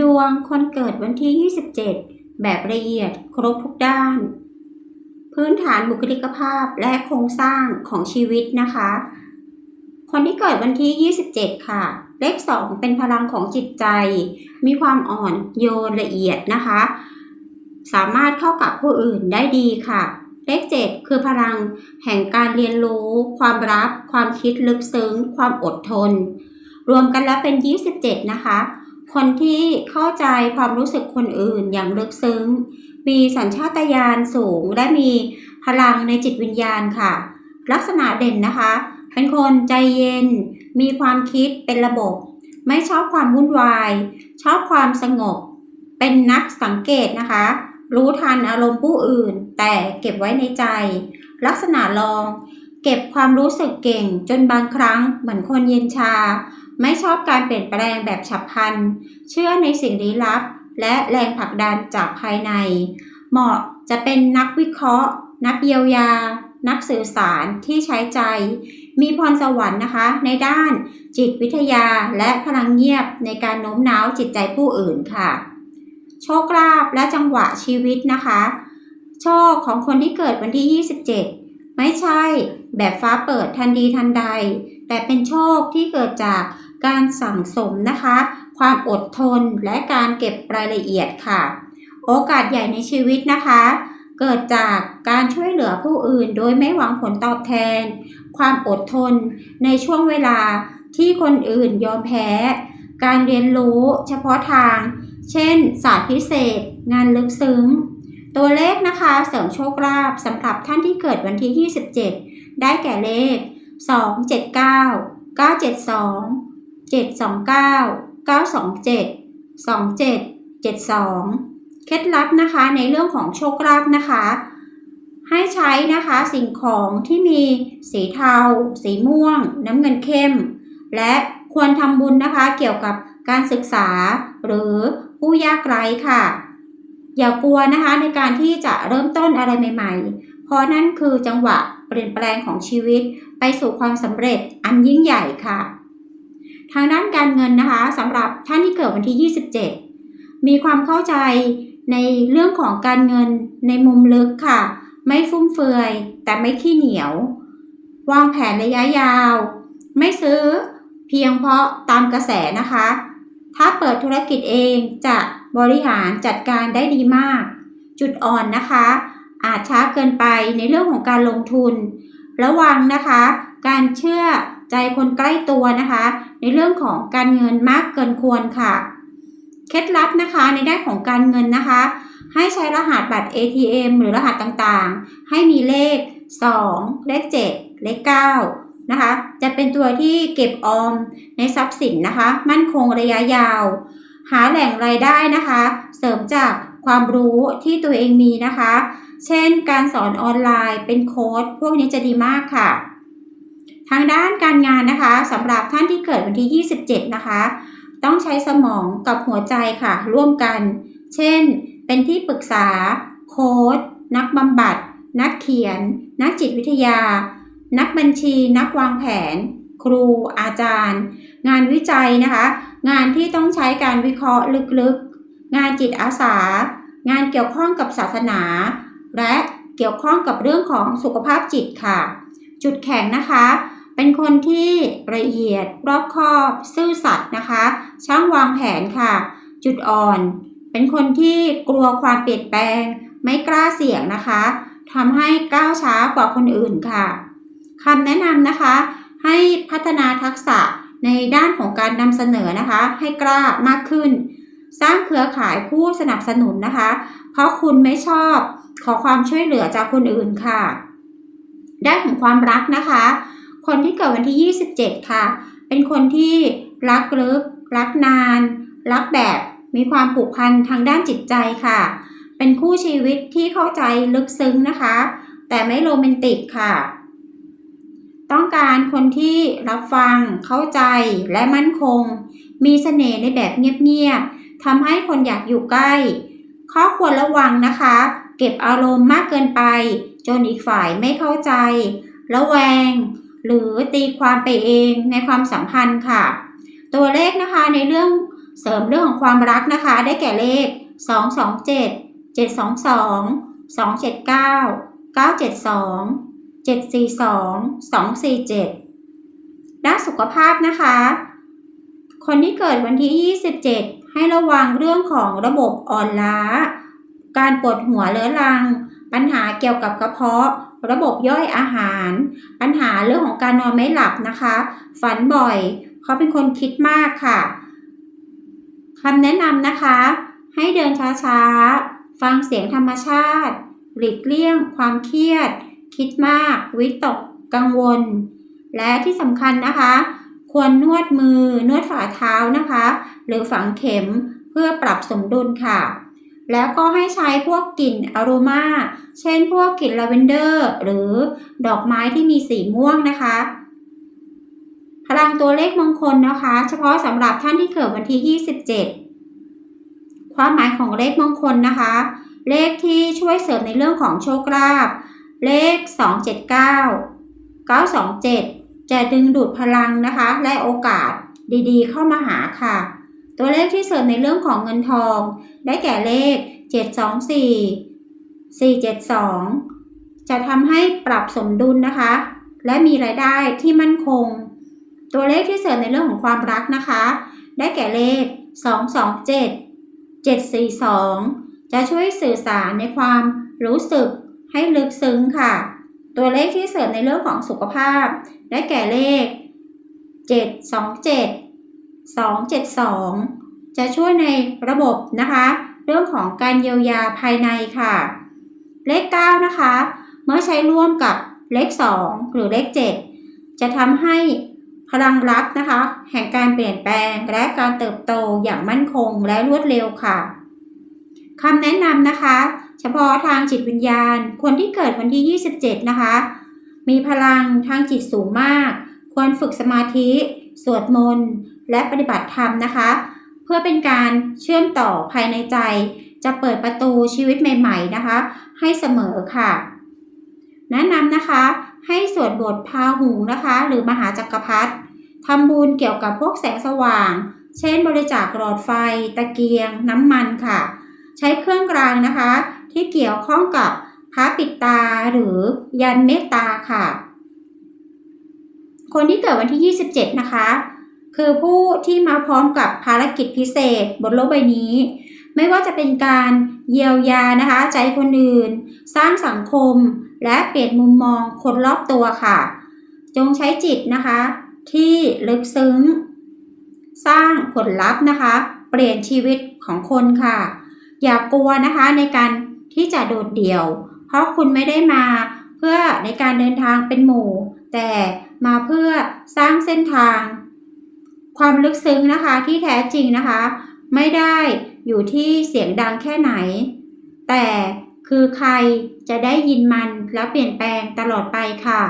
ดวงคนเกิดวันที่ 27 แบบละเอียดครบทุกด้าน พื้นฐานบุคลิกภาพและโครงสร้างของชีวิตนะคะ คนที่เกิดวันที่ 27 ค่ะ เลข 2 เป็นพลังของจิตใจ มีความอ่อนโยนละเอียดนะคะ สามารถเข้ากับผู้อื่นได้ดีค่ะ เลข 7 คือพลังแห่งการเรียนรู้ ความรับ ความคิดลึกซึ้ง ความอดทน รวมกันแล้วเป็น 27 นะคะ คนที่เข้าใจความรู้สึกคนอื่นอย่างลึกซึ้ง มีสัญชาตญาณสูงและมีพลังในจิตวิญญาณค่ะ ลักษณะเด่นนะคะ เป็นคนใจเย็น มีความคิดเป็นระบบ ไม่ชอบความวุ่นวาย ชอบความสงบ เป็นนักสังเกตนะคะ รู้ทันอารมณ์ผู้อื่น แต่เก็บไว้ในใจ ลักษณะลอง เก็บความรู้สึกเก่งจนบางครั้งเหมือนคนเย็นชา ไม่ชอบการเปลี่ยนแปลงแบบฉับพลัน เชื่อในสิ่งลี้ลับ และแรงผลักดันจากภายใน เหมาะจะเป็นนักวิเคราะห์ นักเยียวยา นักสื่อสารที่ใช้ใจ มีพรสวรรค์นะคะ ในด้านจิตวิทยาและพลังเงียบในการโน้มน้าวจิตใจผู้อื่นค่ะ โชคลาภและจังหวะชีวิตนะคะ โชคของคนที่เกิดวันที่ 27 ไม่ใช่แบบฟ้าเปิดทันดีทันใด แต่เป็นโชคที่เกิดจากการสั่งสมนะคะ ความอดทนและการเก็บรายละเอียดค่ะ โอกาสใหญ่ในชีวิตนะคะ เกิดจากการช่วยเหลือผู้อื่นโดยไม่หวังผลตอบแทน ความอดทนในช่วงเวลาที่คนอื่นยอมแพ้ การเรียนรู้เฉพาะทาง เช่น ศาสตร์พิเศษ งานลึกซึ้ง ตัวเลขนะคะเสริมโชคลาภสำหรับท่านที่เกิดวันที่ 27 ได้แก่เลข 279 972 729 927 27 72 เคล็ดลับนะคะในเรื่องของโชคลาภนะคะ ให้ใช้นะคะสิ่งของที่มีสีเทา สีม่วง น้ำเงินเข้ม และควรทำบุญนะคะเกี่ยวกับการศึกษาหรือผู้ยากไร้ค่ะ อย่ากลัวนะคะในการที่จะเริ่มต้นอะไรใหม่ ๆ เพราะนั่นคือจังหวะ เปลี่ยนแปลงของชีวิตไปสู่ความสำเร็จอันยิ่งใหญ่ค่ะ ทางด้านการเงินนะคะสำหรับท่านที่เกิดวันที่ 27 มีความเข้าใจในเรื่องของการเงินในมุมลึกค่ะ ไม่ฟุ่มเฟือยแต่ไม่ขี้เหนียว วางแผนระยะยาว ไม่ซื้อเพียงเพราะตามกระแสนะคะ ถ้าเปิดธุรกิจเองจะบริหารจัดการได้ดีมาก จุดอ่อนนะคะ อาจช้าเกินไปในเรื่องของการลงทุน ระวังนะคะ การเชื่อใจคนใกล้ตัวนะคะ ในเรื่องของการเงินมากเกินควรค่ะ เคล็ดลับนะคะในด้านของการเงินนะคะ ให้ใช้รหัสบัตร ATM หรือรหัสต่างๆ ให้มีเลข 2 เลข 7 เลข 9 นะคะ จะเป็นตัวที่เก็บออมในทรัพย์สินนะคะ มั่นคงระยะยาว หาแหล่งรายได้นะคะ เสริมจากความรู้ที่ตัวเองมีนะคะ เช่น การสอนออนไลน์เป็นโค้ดพวกนี้จะดีมากค่ะ ทางด้านการงานนะคะสำหรับท่านที่เกิดวันที่ 27 นะคะ ต้องใช้สมองกับหัวใจค่ะ ร่วมกัน เช่น เป็นที่ปรึกษา โค้ดนักบำบัด นักเขียน นักจิตวิทยา นักบัญชี นักวางแผน ครู อาจารย์ งานวิจัยนะคะ งานที่ต้องใช้การวิเคราะห์ลึกๆ งานจิตอาสา งานเกี่ยวข้องกับศาสนา และเกี่ยวข้องกับเรื่องของสุขภาพจิตค่ะ จุดแข็งนะคะ เป็นคนที่ละเอียดรอบคอบ ซื่อสัตย์นะคะ ช่างวางแผนค่ะ จุดอ่อน เป็นคนที่กลัวความเปลี่ยนแปลง ไม่กล้าเสี่ยงนะคะทำให้ก้าวช้ากว่าคนอื่นค่ะคำแนะนำนะคะ ให้พัฒนาทักษะในด้านของการนำเสนอนะคะ ให้กล้ามากขึ้น สร้างเครือข่ายผู้สนับสนุนนะคะ เพราะคุณไม่ชอบขอความช่วยเหลือจากคนอื่นค่ะ ด้านของความรักนะคะ คนที่เกิดวันที่ 27 ค่ะ เป็นคนที่รักลึก รักนาน รักแบบมีความผูกพันทางด้านจิตใจค่ะ เป็นคู่ชีวิตที่เข้าใจลึกซึ้งนะคะ แต่ไม่โรแมนติกค่ะ ต้องการคนที่รับฟัง เข้าใจและมั่นคง มีเสน่ห์ในแบบเงียบๆ ทำให้คนอยากอยู่ใกล้ ข้อควรระวังนะคะ เก็บอารมณ์มากเกินไป จนอีกฝ่ายไม่เข้าใจ ระแวง หรือตีความไปเองในความสัมพันธ์ค่ะ ตัวเลขนะคะในเรื่องเสริมเรื่องของความรักนะคะ ได้แก่เลข 227 722 279 972 742 247 ด้านสุขภาพนะคะ คนที่เกิดวันที่ 27 ให้ระวังเรื่องของระบบอ่อนล้า การปวดหัวเรื้อรัง ปัญหาเกี่ยวกับกระเพาะ ระบบย่อยอาหาร ปัญหาเรื่องของการนอนไม่หลับนะคะ ฝันบ่อย เขาเป็นคนคิดมากค่ะคำแนะนำนะคะ ให้เดินช้าๆ ฟังเสียงธรรมชาติ หลีกเลี่ยง ความเครียด คิดมาก วิตก กังวล และที่สำคัญนะคะ ควรนวดมือนวดฝ่าเท้านะคะ หรือฝังเข็มเพื่อปรับสมดุลค่ะ แล้วก็ให้ใช้พวกกลิ่นอโรมา เช่นพวกกลิ่นลาเวนเดอร์ หรือดอกไม้ที่มีสีม่วงนะคะ พลังตัวเลขมงคลนะคะ เฉพาะสำหรับท่านที่เกิดวันที่ 27 ความหมายของเลขมงคลนะคะ เลขที่ช่วยเสริมในเรื่องของโชคลาภเลข 279 927 จะดึงดูดพลังนะคะ และโอกาสดีๆ เข้ามาหาค่ะ ตัวเลขที่เสริมในเรื่องของเงินทอง ได้แก่เลข 724 472 จะทำให้ปรับสมดุลนะคะ และมีรายได้ที่มั่นคง ตัวเลขที่เสริมในเรื่องของความรักนะคะ ได้แก่เลข 227 742 จะช่วยสื่อสารในความรู้สึกให้ลึกซึ้งค่ะ ตัวเลขที่เสริมในเรื่องของสุขภาพ ได้แก่เลข 727 272 จะช่วยในระบบนะคะ เรื่องของการเยียวยาภายในค่ะ เลข 9 นะคะ เมื่อใช้ร่วมกับเลข 2 หรือเลข 7 จะทำให้พลังลับนะคะ แห่งการเปลี่ยนแปลงและการเติบโตอย่างมั่นคงและรวดเร็วค่ะ คำแนะนำนะคะ เฉพาะทางจิตวิญญาณ คนที่เกิดวันที่ 27 นะคะ มีพลังทางจิตสูงมาก ควรฝึกสมาธิ สวดมนต์ และปฏิบัติธรรมนะคะ เพื่อเป็นการเชื่อมต่อภายในใจ จะเปิดประตูชีวิตใหม่ๆนะคะ ให้เสมอค่ะ แนะนำนะคะให้สวดบทพาหูนะคะ หรือมหาจักรพรรดิทำบุญเกี่ยวกับพวกแสงสว่าง เช่นบริจาคหลอดไฟ ตะเกียง น้ำมันค่ะ ใช้เครื่องกลางนะคะ ที่เกี่ยวข้องกับพระปิดตาหรือยันเมตตาค่ะ คนที่เกิดวันที่ 27 นะคะ คือผู้ที่มาพร้อมกับภารกิจพิเศษบนโลกใบนี้ ไม่ว่าจะเป็นการเยียวยานะคะ ใจคนอื่น สร้างสังคม และเปลี่ยนมุมมองคนรอบตัวค่ะ จงใช้จิตนะคะ ที่ลึกซึ้ง สร้างผลลัพธ์นะคะ เปลี่ยนชีวิตของคนค่ะ อย่ากลัวนะคะในการที่จะโดดเดี่ยว เพราะคุณไม่ได้มาเพื่อในการเดินทางเป็นหมู่ แต่มาเพื่อสร้างเส้นทาง ความลึกซึ้งนะคะที่แท้จริงนะคะ ไม่ได้อยู่ที่เสียงดังแค่ไหน แต่คือใครจะได้ยินมันแล้วเปลี่ยนแปลงตลอดไปค่ะ